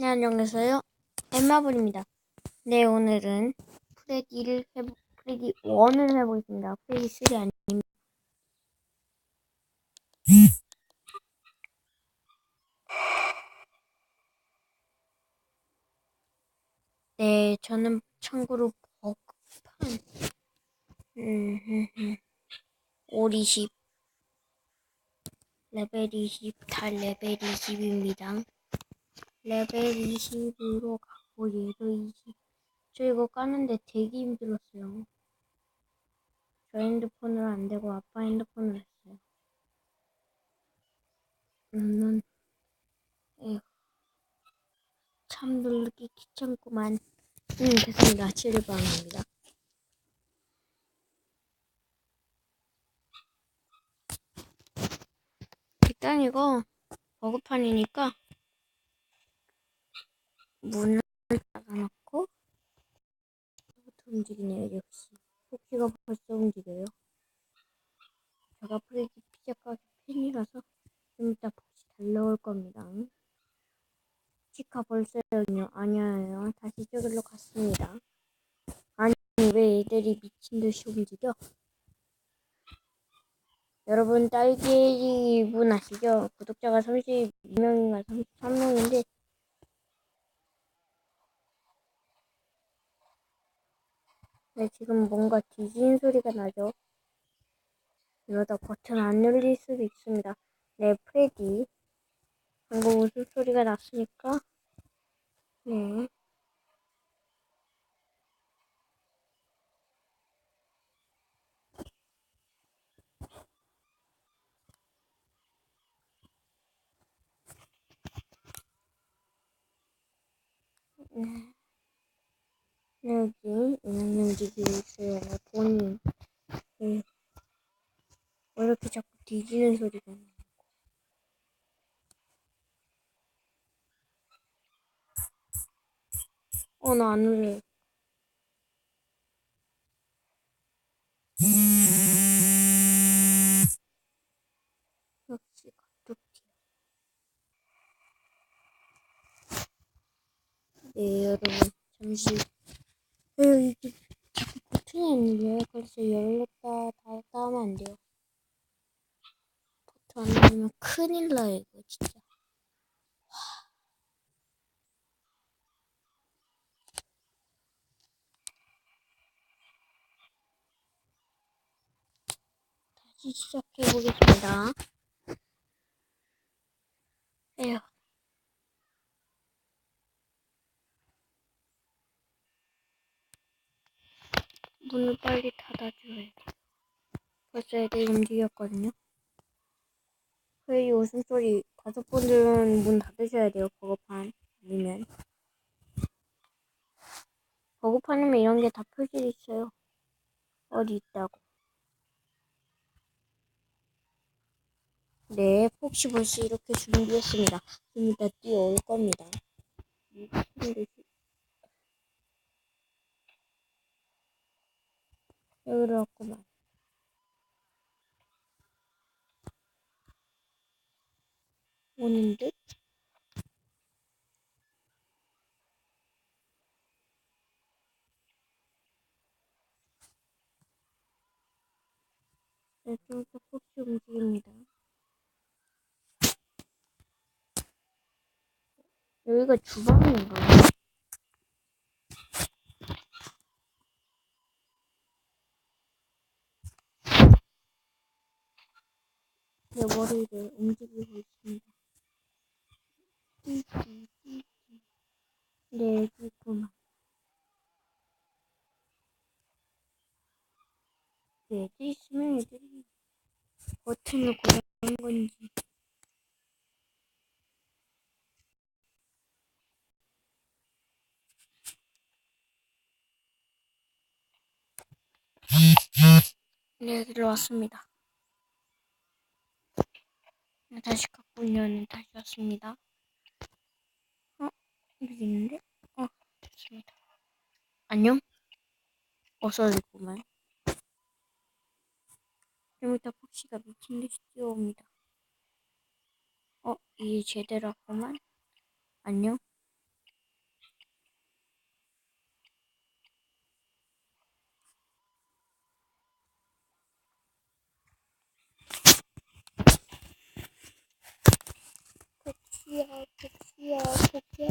네, 안녕하세요. 엠마블입니다. 네, 오늘은 프레디를 해보, 프레디 1을 해보겠습니다. 프레디 3 아닙니다. 네, 저는 참고로 버그판, 음, 올 20, 레벨 20, 달 레벨 20입니다. 레벨 20으로 가고 얘도 20. 저 이거 까는데 되게 힘들었어요. 저 핸드폰으로 안 되고 아빠 핸드폰으로 했어요. 음, 에휴. 참 누르기 귀찮구만. 음, 됐습니다. 7번입니다. 일단 이거 버그판이니까 문을 닫아놓고 움직이네요 역시. 토끼가 벌써 움직여요. 제가 프레디 피자 가게 팬이라서 좀 이따 혹시 달려올 겁니다. 치카 벌써 여기요? 아니에요. 다시 저기로 갔습니다. 아니 왜 애들이 미친 듯이 움직여? 여러분 딸기 분 아시죠? 구독자가 32명인가 33명인데 네, 지금 뭔가 뒤지는 소리가 나죠. 이러다 버튼 안 눌릴 수도 있습니다. 네, 프레디. 방금 무슨 소리가 났으니까. 네. 네. 여기 움직이고 있어요. 본인. 네. 왜 이렇게 자꾸 뒤지는 소리가 나? 어, 나 안 울래. 역시 가족티. 네, 여러분. 잠시. 에 이게 버튼이 안 눌려요. 그래서 열렸다 닫았다 하면 안 돼요. 버튼 안 누르면 큰일 나요, 이거 진짜. 다시 시작해 보겠습니다. 에휴. 문을 빨리 닫아줘야 돼. 벌써 애들이 움직였거든요. 회의 웃음소리 다섯 분들은 문 닫으셔야 돼요. 버거판 아니면 버거판이면 이런 게 다 표시 있어요. 어디 있다고. 네, 폭시 벌써 이렇게 준비했습니다. 좀 이따 뛰어올 겁니다. 왔구만. 오는 듯? 네, 좀 이따 폭시 움직입니다. 여기가 주방인가? 내 머리를 움직이고 있습니다. 네, 있구만. 네, 애들이 있으면 애들이 버튼을 고르는 건지. 네, 들어왔습니다. 네, 다시 갔군요. 다시 왔습니다. 어? 여기 있는데? 어, 됐습니다. 안녕? 어서오구만. 좀 이따 폭시가 미친 듯이 뛰어옵니다. 어, 이게 제대로 왔구만. 안녕?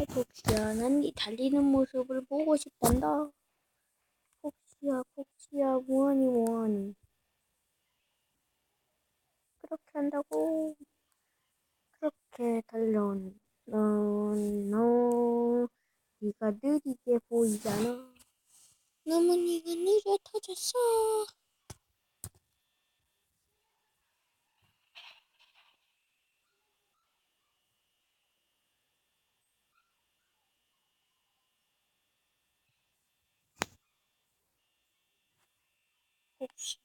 폭시야, 난 네 달리는 모습을 보고 싶단다. 폭시야, 폭시야, 뭐하니, 뭐하니. 그렇게 한다고. 그렇게 달려온, 넌, 너, 네가 느리게 보이잖아. 너무 네가 느려 터졌어. 혹시,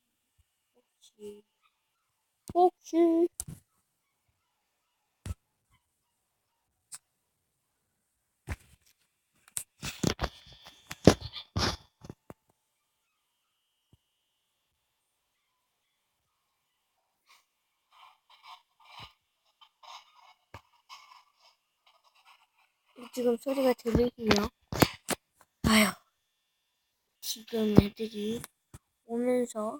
혹시, 혹시. 지금 소리가 들리시죠? 아휴, 지금 애들이 오면서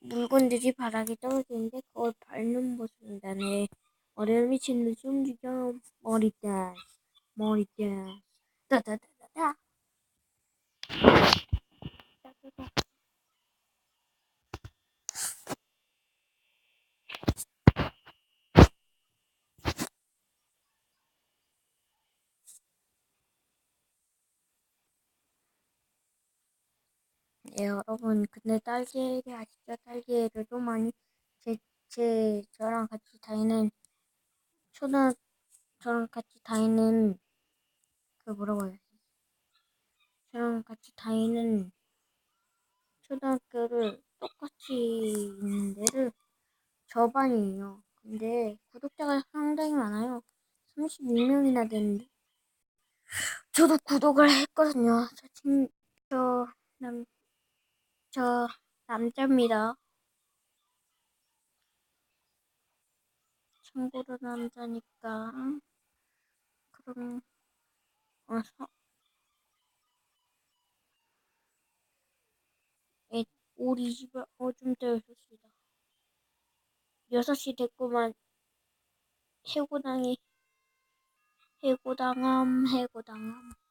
물건들이 바닥에 떨어지는데 그걸 밟는 모습입니다. 네, 어려운 미친 듯이 움직여 머리 댄스, 머리 댄스, 따다다다다. 따다다. 네, 여러분, 근데 딸기를 아시죠? 딸기를 좀 많이 제, 제 저랑 같이 다니는 초등 저랑 같이 다니는 그 뭐라고 해야 지 저랑 같이 다니는 초등학교를 똑같이 있는 데를 저 반이에요. 근데 구독자가 상당히 많아요. 32명이나 되는데. 저도 구독을 했거든요. 저 친, 저, 남, 저, 남자입니다. 참고로 남자니까. 그럼, 어, 서, 에, 우리 집에 오줌 때였습니다. 6시 됐구만. 해고당이, 해고당함, 해고당함.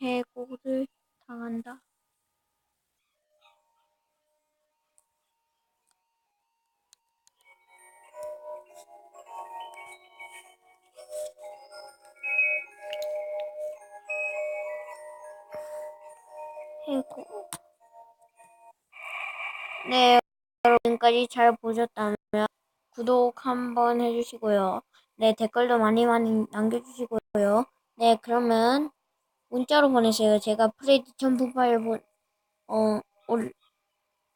해고를 당한다. 해고. 네, 여러분 지금까지 잘 보셨다면 구독 한번 해주시고요. 네, 댓글도 많이 많이 남겨주시고요. 네, 그러면 문자로 보내세요. 제가 프레디 첨부 파일 보, 어, 올,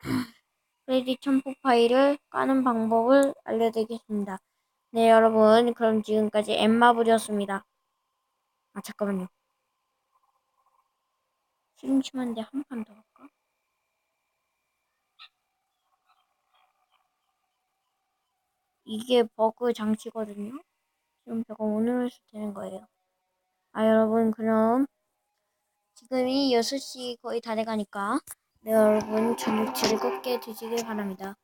프레디 첨부 파일을 까는 방법을 알려드리겠습니다. 네, 여러분, 그럼 지금까지 엠마블이었습니다. 아, 잠깐만요. 심심한데 한 판 더 할까? 이게 버그 장치거든요. 지금 제가 오늘 해서 되는 거예요. 아, 여러분, 그럼 지금이 6시 거의 다 돼가니까 네, 여러분 저녁 즐겁게 드시길 바랍니다.